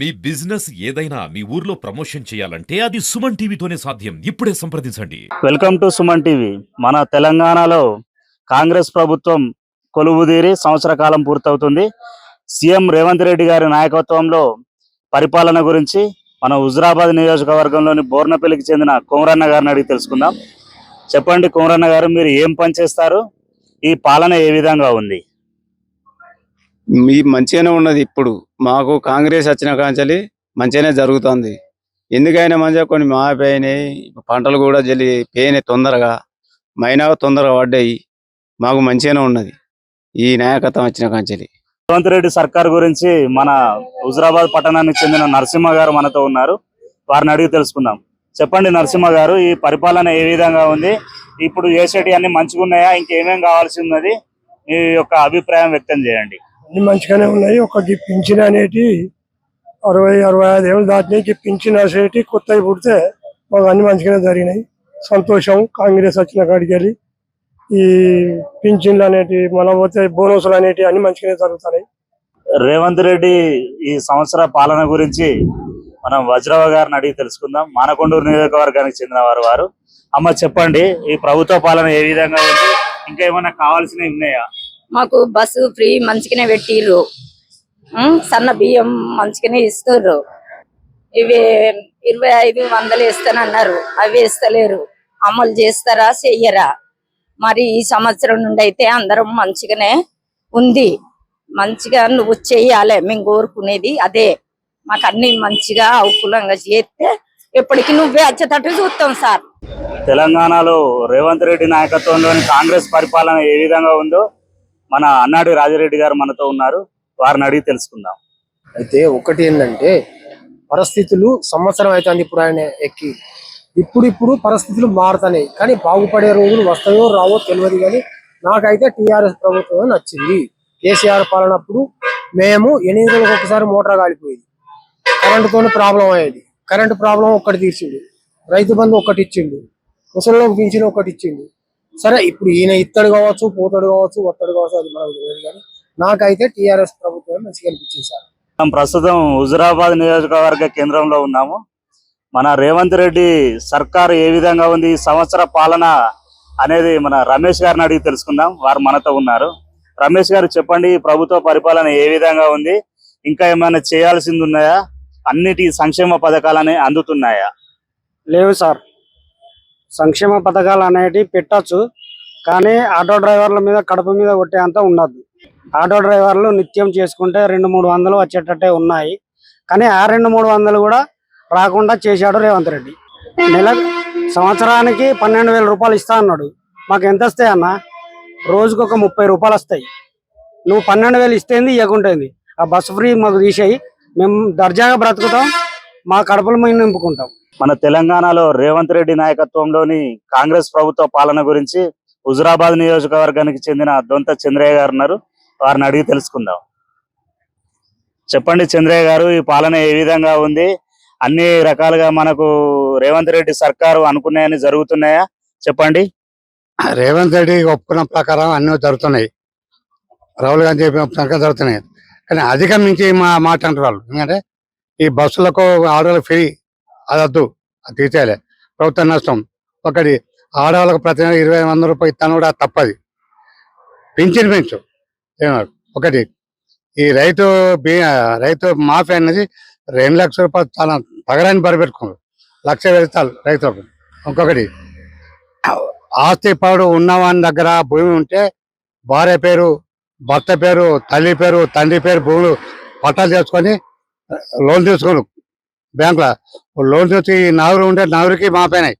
మీ business ఏదైనా మీ ఊర్లో promotion చేయాలంటే అది సుమన్ టీవీతోనే సాధ్యం. ఇప్పుడే సంప్రదించండి. Welcome to Suman TV. మన తెలంగాణలో కాంగ్రెస్ ప్రభుత్వం కొలువుదీరి సంవత్సర కాలం పూర్తవుతుంది. సీఎం రేవంత్ రెడ్డి గారి నాయకత్వంలో పరిపాలన గురించి మన హుజరాబాద్ నియోజకవర్గంలోని బోర్నపల్లికి చెందిన కుమరన్న గారిని అడిగి తెలుసుకుందాం. చెప్పండి కుమరన్న గారు మీరు ఏం పనిచేస్తారు ఈ పాలన ఏ విధంగా ఉంది? మీ మంచిగానే ఉన్నది ఇప్పుడు. మాకు కాంగ్రెస్ వచ్చిన కాంచలి మంచిగానే జరుగుతుంది. ఎందుకైనా మంచిగా కొన్ని మాపోయినాయి పంటలు కూడా జల్లి పోయినాయి తొందరగా. మైనా తొందరగా పడ్డాయి. మాకు మంచిగానే ఉన్నది. ఈ నాయకత్వం వచ్చిన కాంచలి. రేవంత్ రెడ్డి సర్కార్ గురించి మన హుజరాబాద్ పట్టణానికి చెందిన నరసింహ గారు మనతో ఉన్నారు. వారిని అడిగి తెలుసుకుందాం. చెప్పండి నరసింహ గారు ఈ పరిపాలన ఏ విధంగా ఉంది? ఇప్పుడు చేసేటి అన్ని మంచిగా ఉన్నాయా ఇంకేమేం కావాల్సి ఉన్నది? మీ యొక్క అభిప్రాయం వ్యక్తం చేయండి. అన్ని మంచిగానే ఉన్నాయి. ఒక పింఛన్ అనేటి అరవై అరవై ఐదు ఏళ్ళు దాటినాయి. పింఛన్ అనేటి కొత్తవి పుడితే మాకు అన్ని మంచిగానే జరిగినాయి. సంతోషం. కాంగ్రెస్ వచ్చిన కాడికెళ్ళి ఈ పింఛన్లు అనేటి మనం పోతే బోనస్లు అనేటి అన్ని మంచిగానే జరుగుతున్నాయి. రేవంత్ రెడ్డి ఈ సంవత్సర పాలన గురించి మనం వజ్రవ గారిని అడిగి తెలుసుకుందాం. మానకొండూరు నియోజకవర్గానికి చెందిన వారు వారు. అమ్మ చెప్పండి ఈ ప్రభుత్వ పాలన ఏ విధంగా ఉంది? ఇంకా ఏమైనా కావాల్సినవి ఉన్నాయా? మాకు బస్సు ఫ్రీ మంచిగానే పెట్టిర్రు. ఉమ్, సన్న బియ్యం మంచిగానే ఇస్తుర్రు. ఇవి ఇరవై ఐదు వందలు ఇస్తానన్నారు. అవి ఇస్తలేరు. అమలు చేస్తారా చెయ్యరా? మరి ఈ సంవత్సరం నుండి అయితే అందరం మంచిగానే ఉంది. మంచిగా నువ్వు చెయ్యాలి మేము కోరుకునేది అదే. మాకు అన్ని మంచిగా అనుకూలంగా చేస్తే ఎప్పటికీ నువ్వే వచ్చేటట్టు చూస్తాం సార్. తెలంగాణలో రేవంత్ రెడ్డి నాయకత్వంలోని కాంగ్రెస్ పరిపాలన ఏ విధంగా ఉందో మన అన్నాడు రాజారెడ్డి గారు మనతో ఉన్నారు. వారిని అడిగి తెలుసుకుందాం. అయితే ఒకటి ఏంటంటే పరిస్థితులు సంవత్సరం అవుతుంది ఇప్పుడు ఆయన ఎక్కి. ఇప్పుడు ఇప్పుడు పరిస్థితులు మారుతున్నాయి. కానీ బాగుపడే రోజులు వస్తాయో రావో తెలియదు కానీ నాకైతే టిఆర్ఎస్ ప్రభుత్వం నచ్చింది. కేసీఆర్ పాలనప్పుడు మేము ఎనిమిది రోజులకు ఒకసారి మోటార్ కాలిపోయేది. కరెంటుతో ప్రాబ్లం అయ్యేది. కరెంటు ప్రాబ్లం ఒక్కటి తీర్చిండు. రైతు బంధు ఒక్కటి ఇచ్చిండు. ముసలిలోకి పింఛన్ ఒకటి ఇచ్చిండు. సరే ఇప్పుడు ఈయన ఇత్తడు కావచ్చు పోతాడు కావచ్చు ఒత్తడు కావచ్చు అది మనకు తెలియదు కానీ నాకైతే టిఆర్ఎస్ ప్రభుత్వం మంచిగా అనిపించింది సార్. మనం ప్రస్తుతం హుజురాబాద్ నియోజకవర్గ కేంద్రంలో ఉన్నాము. మన రేవంత్ రెడ్డి సర్కారు ఏ విధంగా ఉంది ఈ సంవత్సర పాలన అనేది మన రమేష్ గారిని అడిగి తెలుసుకుందాం. వారు మనతో ఉన్నారు. రమేష్ గారు చెప్పండి ప్రభుత్వ పరిపాలన ఏ విధంగా ఉంది ఇంకా ఏమైనా చేయాల్సింది ఉన్నాయా? అన్నిటి సంక్షేమ పథకాలని అందుతున్నాయా? లేవు సార్. సంక్షేమ పథకాలు అనేటివి పెట్టచ్చు. కానీ ఆటో డ్రైవర్ల మీద కడుపు మీద కొట్టేంత ఉండదు. ఆటో డ్రైవర్లు నిత్యం చేసుకుంటే రెండు మూడు వందలు వచ్చేటట్టే ఉన్నాయి. కానీ ఆ రెండు మూడు వందలు కూడా రాకుండా చేశాడు రేవంత్ రెడ్డి. నెల సంవత్సరానికి పన్నెండు వేల రూపాయలు ఇస్తా అన్నాడు. మాకు ఎంత వస్తాయి అన్న? రోజుకు ఒక ముప్పై రూపాయలు వస్తాయి. నువ్వు పన్నెండు వేలు ఇస్తేంది ఇవ్వకుంటుంది ఆ బస్సు ఫ్రీ మాకు తీసేయి. మేము దర్జాగా బ్రతుకుతాం మా కడుపులు మేము నింపుకుంటాం. మన తెలంగాణలో రేవంత్ రెడ్డి నాయకత్వంలోని కాంగ్రెస్ ప్రభుత్వ పాలన గురించి హుజురాబాద్ నియోజకవర్గానికి చెందిన దొంత చంద్రయ్య గారు ఉన్నారు. వారిని అడిగి తెలుసుకుందాం. చెప్పండి చంద్రయ్య గారు ఈ పాలన ఏ విధంగా ఉంది? అన్ని రకాలుగా మనకు రేవంత్ రెడ్డి సర్కారు అనుకున్నాయని జరుగుతున్నాయా? చెప్పండి. రేవంత్ రెడ్డి ఒప్పుకున్న ప్రకారం అన్ని జరుగుతున్నాయి. రాహుల్ గాంధీ చెప్పిన ప్రకారం జరుగుతున్నాయి. కానీ అధికం మించి మా మాట అంటారు వాళ్ళు ఎందుకంటే ఈ బస్సులకు ఆడవాళ్ళకి ఫ్రీ అది వద్దు అది తీసేయాలి. ప్రభుత్వం నష్టం. ఒకటి ఆడవాళ్ళకు ప్రతి నెల ఇరవై వందల రూపాయలు ఇస్తాను కూడా తప్పది. పెంచిన పెంచు. ఒకటి ఈ రైతు బీ- రైతు మాఫీ అనేది రెండు లక్షల రూపాయలు చాలా తగరాన్ని బరిపెట్టుకున్నారు లక్ష వెళ్తారు రైతులకు. ఇంకొకటి ఆస్తి పాడు ఉన్నవాని దగ్గర భూమి ఉంటే భార్య పేరు భర్త పేరు తల్లి పేరు తండ్రి పేరు భూములు పట్టాలు చేసుకొని లోన్ తీసుకోను. బ్యాంకులో. లోన్ తీసి నాలుగు ఉంటే నలుగురికి మాపోయినాయి.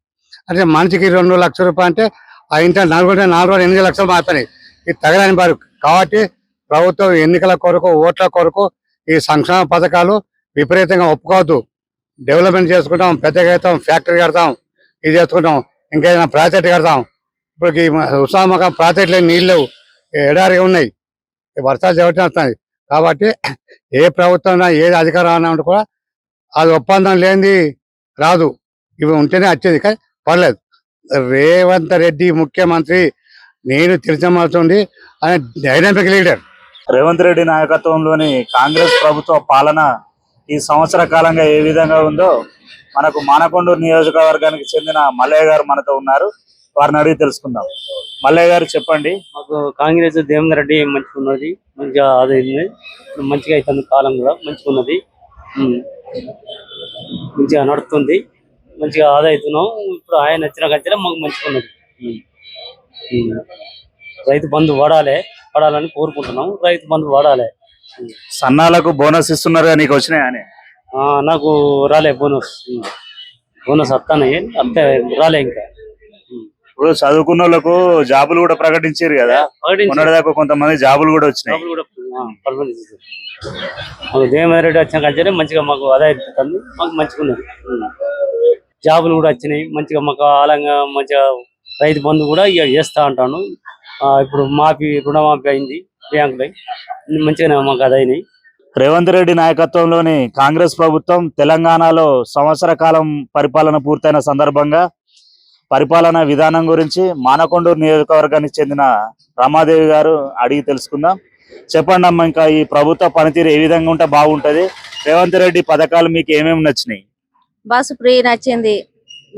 అంటే మనిషికి రెండు లక్షల రూపాయలు అంటే ఆ ఇంట నాలుగు ఉంటే నాలుగు వందల ఎనిమిది లక్షలు మాపోయినాయి. ఇది తగలని బారు. కాబట్టి ప్రభుత్వం ఎన్నికల కొరకు ఓట్ల కొరకు ఈ సంక్షేమ పథకాలు విపరీతంగా ఒప్పుకోవద్దు. డెవలప్మెంట్ చేసుకుంటాం పెద్దగా అవుతాం ఫ్యాక్టరీ కడతాం ఇది చేసుకుంటాం ఇంకా ఏదైనా ప్రాజెక్ట్ కడతాం. ఇప్పుడు ఈ ఉత్సాహంగా ప్రాజెక్టులు నీళ్ళు లేవు. ఎడారిగా ఉన్నాయి. వర్షాలు చెబుతూ వస్తున్నాయి. కాబట్టి ఏ ప్రభుత్వం ఏ అధికారం అన్నా ఉంటే కూడా అది ఒప్పందం లేనిది రాదు. ఇవి ఉంటేనే వచ్చేది కానీ పర్లేదు. రేవంత్ రెడ్డి ముఖ్యమంత్రి నేను తెలిసమాల్సింది ఆయన డైనామిక్ లీడర్. రేవంత్ రెడ్డి నాయకత్వంలోని కాంగ్రెస్ ప్రభుత్వ పాలన ఈ సంవత్సర కాలంగా ఏ విధంగా ఉందో మనకు మానకొండూరు నియోజకవర్గానికి చెందిన మల్లయ్య గారు మనతో ఉన్నారు. వారిని అడిగి తెలుసుకుందాం. మల్లయ్య గారు చెప్పండి. మాకు కాంగ్రెస్ దేవేంద్ర రెడ్డి మంచిగా ఉన్నది. మంచిగా అదైంది మంచిగా అవుతుంది కాలం కూడా మంచిగా ఉన్నది. మంచిగా నడుస్తుంది మంచిగా ఆదాయితున్నాం ఇప్పుడు ఆయన వచ్చిన కంటే మాకు మంచిగా ఉన్నది. రైతు బంధు పడాలి పడాలని కోరుకుంటున్నాం. రైతు బంధు పడాలి సన్నాలకు బోనస్ ఇస్తున్నారు నీకు వచ్చినాయని ఆ, నాకు రాలే బోనస్. బోనస్ వస్తానే అంతే రాలే ఇంకా. ఇప్పుడు చదువుకున్న వాళ్ళకు జాబులు కూడా ప్రకటించారు కదా. మొన్నటిదాకా కొంతమంది జాబులు కూడా వచ్చినాయి. పర్మనెంట్ చేశారు. మాకు దేవేంద్ర రెడ్డి వచ్చిన కంటే మంచిగా మాకు ఆదాయం అవుతుంది మాకు మంచిగా ఉన్నది జాబులు కూడా వచ్చినాయి. మంచిగా మాకు ఆలంగా మంచిగా రైతు బంధు కూడా ఇక చేస్తా ఉంటాను ఇప్పుడు మాఫీ రుణమాఫీ అయింది బ్యాంకులై మంచిగానే మాకు అదైనాయి రేవంత్ రెడ్డి నాయకత్వంలోని కాంగ్రెస్ ప్రభుత్వం తెలంగాణలో సంవత్సర కాలం పరిపాలన పూర్తయిన సందర్భంగా పరిపాలన విధానం గురించి మానకొండూరు నియోజకవర్గానికి చెందిన రమాదేవి గారు అడిగి తెలుసుకుందాం. చెప్పండి అమ్మ ఇంకా ఈ ప్రభుత్వ పనితీరు ఏ విధంగా ఉంటే బాగుంటది? రేవంత్ రెడ్డి పథకాలు మీకు ఏమేమి నచ్చినాయి? బస్సు ఫ్రీ నచ్చింది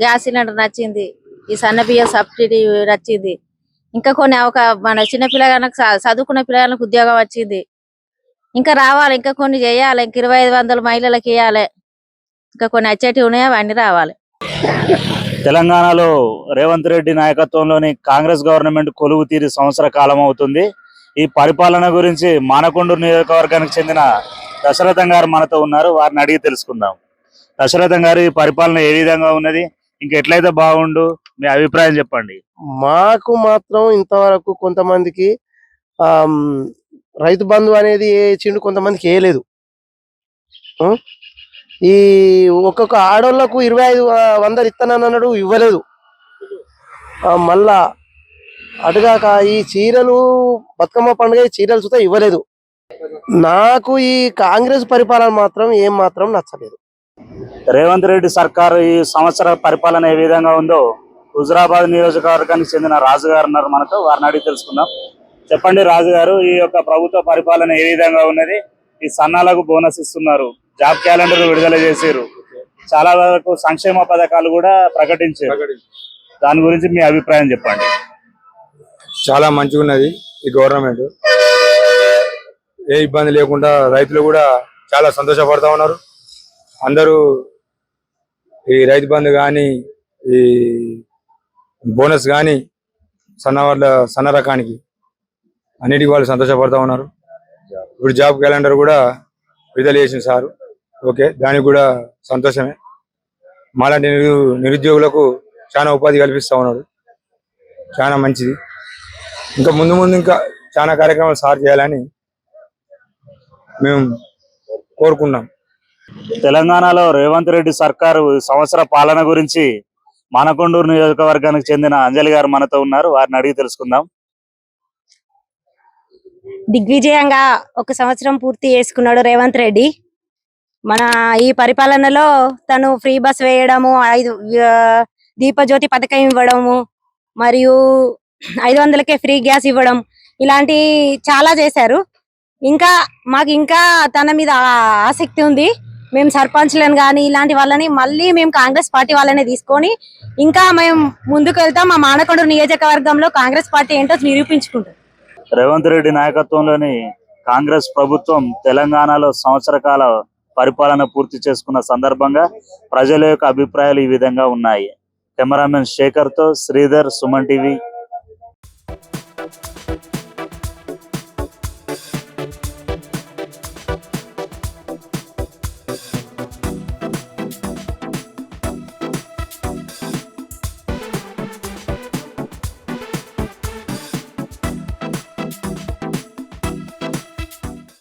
గ్యాస్ సిలిండర్ నచ్చింది ఈ సన్న బియ్యం సబ్సిడీ నచ్చింది. ఇంకా కొన్ని ఒక మన చిన్న పిల్లగాళ్ళకి చదువుకున్న పిల్లగాళ్ళకి ఉద్యోగం వచ్చింది. ఇంకా రావాలి ఇంకా కొన్ని చేయాలి ఇంక ఇరవై ఐదు వందల మహిళలకు ఇవ్వాలి ఇంకా కొన్ని వచ్చేటివి ఉన్నాయి అవన్నీ రావాలి. తెలంగాణలో రేవంత్ రెడ్డి నాయకత్వంలోని కాంగ్రెస్ గవర్నమెంట్ కొలువు తీరి సంవత్సర కాలం అవుతుంది. ఈ పరిపాలన గురించి మానకొండూరు నియోజకవర్గానికి చెందిన దశరథం గారు మనతో ఉన్నారు. వారిని అడిగి తెలుసుకుందాం. దశరథం గారు ఈ పరిపాలన ఏ విధంగా ఉన్నది? ఇంకా ఎట్లయితే బాగుండు? మీ అభిప్రాయం చెప్పండి. మాకు మాత్రం ఇంతవరకు కొంతమందికి రైతు బంధు అనేది ఏ చిండు కొంతమందికి వేయలేదు ఈ ఒక్కొక్క ఆడోళ్ళకు ఇరవై ఐదు వందలు ఇస్తానన్నాడు ఇవ్వలేదు. మళ్ళా అటుగాక ఈ చీరలు బతుకమ్మ పండుగ ఈ చీరలు చూస్తే ఇవ్వలేదు. నాకు ఈ కాంగ్రెస్ పరిపాలన మాత్రం ఏం మాత్రం నచ్చలేదు. రేవంత్ రెడ్డి సర్కారు ఈ సంవత్సర పరిపాలన ఏ విధంగా ఉందో హుజరాబాద్ నియోజకవర్గానికి చెందిన రాజు గారు ఉన్నారు మనతో వారిని అడిగి తెలుసుకుందాం. చెప్పండి రాజు గారు ఈ యొక్క ప్రభుత్వ పరిపాలన ఏ విధంగా ఉన్నది? ఈ సన్నాలకు బోనస్ ఇస్తున్నారు జాబ్ క్యాలెండర్ విడుదల చేశారు చాలా వరకు సంక్షేమ పథకాలు కూడా ప్రకటించారు. దాని గురించి మీ అభిప్రాయం చెప్పండి. చాలా మంచిగా ఉన్నది ఈ గవర్నమెంట్. ఏ ఇబ్బంది లేకుండా రైతులు కూడా చాలా సంతోషపడతా ఉన్నారు. అందరూ ఈ రైతు బంధు కానీ ఈ బోనస్ కానీ సన్న సన్న రకానికి అన్నిటికీ వాళ్ళు సంతోషపడతా ఉన్నారు. ఇప్పుడు జాబ్ క్యాలెండర్ కూడా విడుదల చేసింది సారు. ఓకే దానికి కూడా సంతోషమే. మాలాంటి నిరు- నిరుద్యోగులకు చాలా ఉపాధి కల్పిస్తా ఉన్నారు. చాలా మంచిది. ఇంకా ముందు ముందు ఇంకా చాలా కార్యక్రమాలు సార్ చేయాలని మేము కోరుకున్నాం. తెలంగాణలో రేవంత్ రెడ్డి సర్కారు సంవత్సర పాలన గురించి మానకొండూరు నియోజకవర్గానికి చెందిన అంజలి గారు మనతో ఉన్నారు. వారిని అడిగి తెలుసుకుందాం. దిగ్విజయంగా ఒక సంవత్సరం పూర్తి చేసుకున్నాడు రేవంత్ రెడ్డి. మన ఈ పరిపాలనలో తను ఫ్రీ బస్ వేయడము ఐదు దీపజ్యోతి పథకం ఇవ్వడము మరియు ఐదు వందలకే ఫ్రీ గ్యాస్ ఇవ్వడం ఇలాంటి చాలా చేశారు. ఇంకా మాకు ఇంకా తన మీద ఆసక్తి ఉంది. మేము సర్పంచ్లను కానీ ఇలాంటి వాళ్ళని మళ్ళీ మేము కాంగ్రెస్ పార్టీ వాళ్ళని తీసుకొని ఇంకా మేము ముందుకు వెళ్తాం. మా మానకొండ నియోజకవర్గంలో కాంగ్రెస్ పార్టీ ఏంటో నిరూపించుకుంటాం. రేవంత్ రెడ్డి నాయకత్వంలోని కాంగ్రెస్ ప్రభుత్వం తెలంగాణలో సంవత్సర కాల పరిపాలన పూర్తి చేసుకున్న సందర్భంగా ప్రజల యొక్క అభిప్రాయాలు ఈ విధంగా ఉన్నాయి. కెమెరామెన్ శేఖర్తో శ్రీధర్ సుమన్ టీవీ.